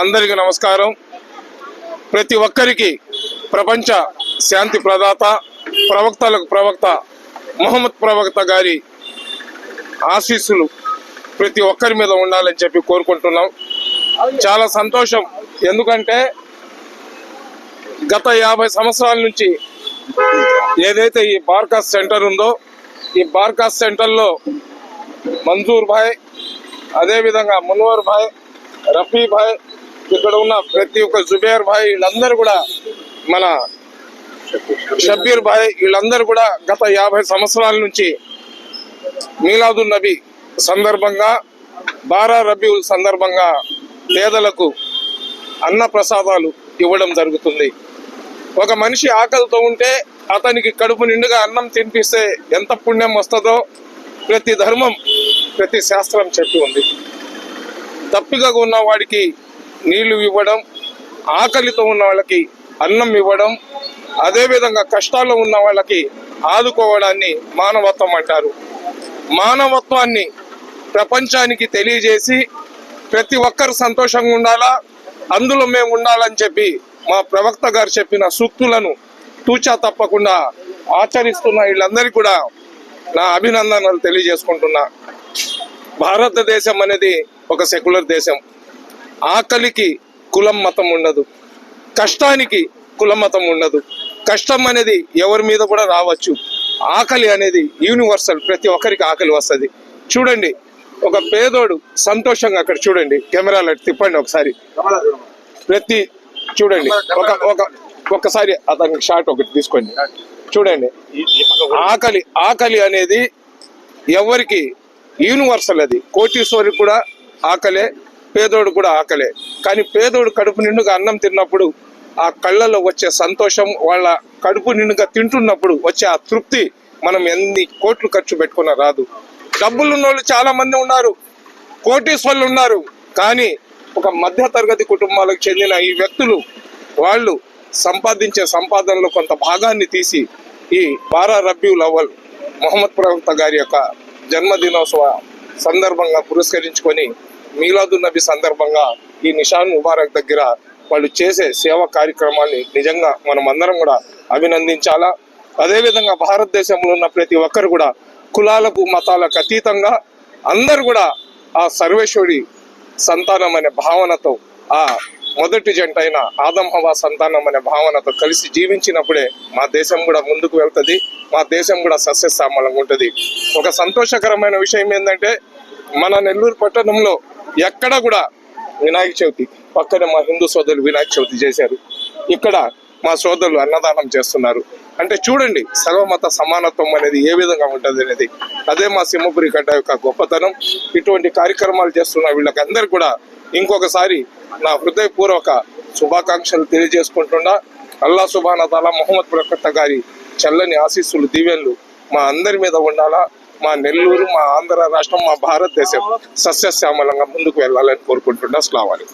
అందరికీ నమస్కారం. ప్రతి ఒక్కరికి ప్రపంచ శాంతి ప్రదాత ప్రవక్తలకు ప్రవక్త మొహమ్మద్ ప్రవక్త గారి ఆశీస్సులు ప్రతి ఒక్కరి మీద ఉండాలని చెప్పి కోరుకుంటున్నాం. చాలా సంతోషం. ఎందుకంటే గత యాభై సంవత్సరాల నుంచి ఏదైతే ఈ బార్కాస్ సెంటర్ ఉందో ఈ బార్కాస్ సెంటర్లో మంజూర్ భాయ్ అదేవిధంగా మున్వర్ భాయ్ రఫీ భాయ్ ఇక్కడ ఉన్న ప్రతి ఒక్క జుబేర్ భాయ్ వీళ్ళందరూ కూడా మన షబ్బీర్ భాయ్ వీళ్ళందరూ కూడా గత యాభై సంవత్సరాల నుంచి మీలాదున్ నబీ సందర్భంగా బారా రబీউల్ సందర్భంగా పేదలకు అన్న ప్రసాదాలు ఇవ్వడం జరుగుతుంది. ఒక మనిషి ఆకలితో ఉంటే అతనికి కడుపు నిండుగా అన్నం తినిపిస్తే ఎంత పుణ్యం వస్తుందో ప్రతి ధర్మం ప్రతి శాస్త్రం చెప్పి ఉంది. తప్పిగా ఉన్న వాడికి నీళ్ళు ఇవ్వడం ఆకలితో ఉన్న వాళ్ళకి అన్నం ఇవ్వడం అదేవిధంగా కష్టాల్లో ఉన్న వాళ్ళకి ఆదుకోవడాన్ని మానవత్వం అంటారు. మానవత్వాన్ని ప్రపంచానికి తెలియజేసి ప్రతి ఒక్కరు సంతోషంగా ఉండాలా? అందులో మేము ఉండాలని చెప్పి మా ప్రవక్త గారు చెప్పిన సూక్తులను తూచా తప్పకుండా ఆచరిస్తున్న వీళ్ళందరికీ కూడా నా అభినందనలు తెలియజేసుకుంటున్నా. భారతదేశం అనేది ఒక సెక్యులర్ దేశం. ఆకలికి కులం మతం ఉండదు. కష్టానికి కుల మతం ఉండదు. కష్టం అనేది ఎవరి మీద కూడా రావచ్చు. ఆకలి అనేది యూనివర్సల్ ప్రతి ఒక్కరికి ఆకలి వస్తుంది. చూడండి ఒక పేదోడు సంతోషంగా అక్కడ చూడండి కెమెరాలో తిప్పండి ఒకసారి. ప్రతి చూడండి ఒక ఒక అతనికి షాట్ ఒకటి తీసుకోండి. చూడండి. ఆకలి ఆకలి అనేది ఎవరికి యూనివర్సల్ అది. కోటీశ్వరికి కూడా ఆకలే పేదోడు కూడా ఆకలే. కానీ పేదోడు కడుపు నిండుగా అన్నం తిన్నప్పుడు ఆ కళ్ళలో వచ్చే సంతోషం వాళ్ళ కడుపు నిండుగా తింటున్నప్పుడు వచ్చే ఆ తృప్తి మనం ఎన్ని కోట్లు ఖర్చు పెట్టుకున్నా రాదు. డబ్బులు ఉన్న వాళ్ళు చాలా మంది ఉన్నారు కోటీశ్వర్లు ఉన్నారు. కానీ ఒక మధ్య తరగతి కుటుంబాలకు చెందిన ఈ వ్యక్తులు వాళ్ళు సంపాదించే సంపాదనలో కొంత భాగాన్ని తీసి ఈ బారా రబ్బీউల్ లవల్ మొహమ్మద్ ప్రవక్త గారి యొక్క జన్మదినోత్సవ సందర్భంగా పురస్కరించుకొని మీలాదు నబీ సందర్భంగా ఈ నిషాన్ ముబారక్ దగ్గర వాళ్ళు చేసే సేవా కార్యక్రమాన్ని నిజంగా మనం అందరం కూడా అభినందించాలా? అదేవిధంగా భారతదేశంలో ఉన్న ప్రతి ఒక్కరు కూడా కులాలకు మతాలకు అతీతంగా అందరు కూడా ఆ సర్వేశ్వరి సంతానం అనే భావనతో ఆ మొదటి జంట అయిన ఆదం సంతానం అనే భావనతో కలిసి జీవించినప్పుడే మా దేశం కూడా ముందుకు వెళ్తుంది మా దేశం కూడా సస్యశ్యామలంగా ఉంటుంది. ఒక సంతోషకరమైన విషయం ఏంటంటే మన నెల్లూరు పట్టణంలో ఎక్కడ కూడా వినాయక చవితి పక్కనే మా హిందూ సోదరులు వినాయక చవితి చేశారు. ఇక్కడ మా సోదరులు అన్నదానం చేస్తున్నారు. అంటే చూడండి సర్వమత సమానత్వం అనేది ఏ విధంగా ఉంటుంది అనేది. అదే మా సింహపురి గడ్డ యొక్క గొప్పతనం. ఇటువంటి కార్యక్రమాలు చేస్తున్న వీళ్ళకందరూ కూడా ఇంకొకసారి నా హృదయపూర్వక శుభాకాంక్షలు తెలియజేసుకుంటున్నా అల్లా సుబాన తాలా మొహమ్మద్ ప్రకట గారి చల్లని ఆశీస్సులు దీవెన్లు మా అందరి మీద ఉండాలా? మా నెల్లూరు మా ఆంధ్ర రాష్ట్రం మా భారతదేశం సస్యశ్యామలంగా ముందుకు వెళ్ళాలని కోరుకుంటున్నా. స్లావాలి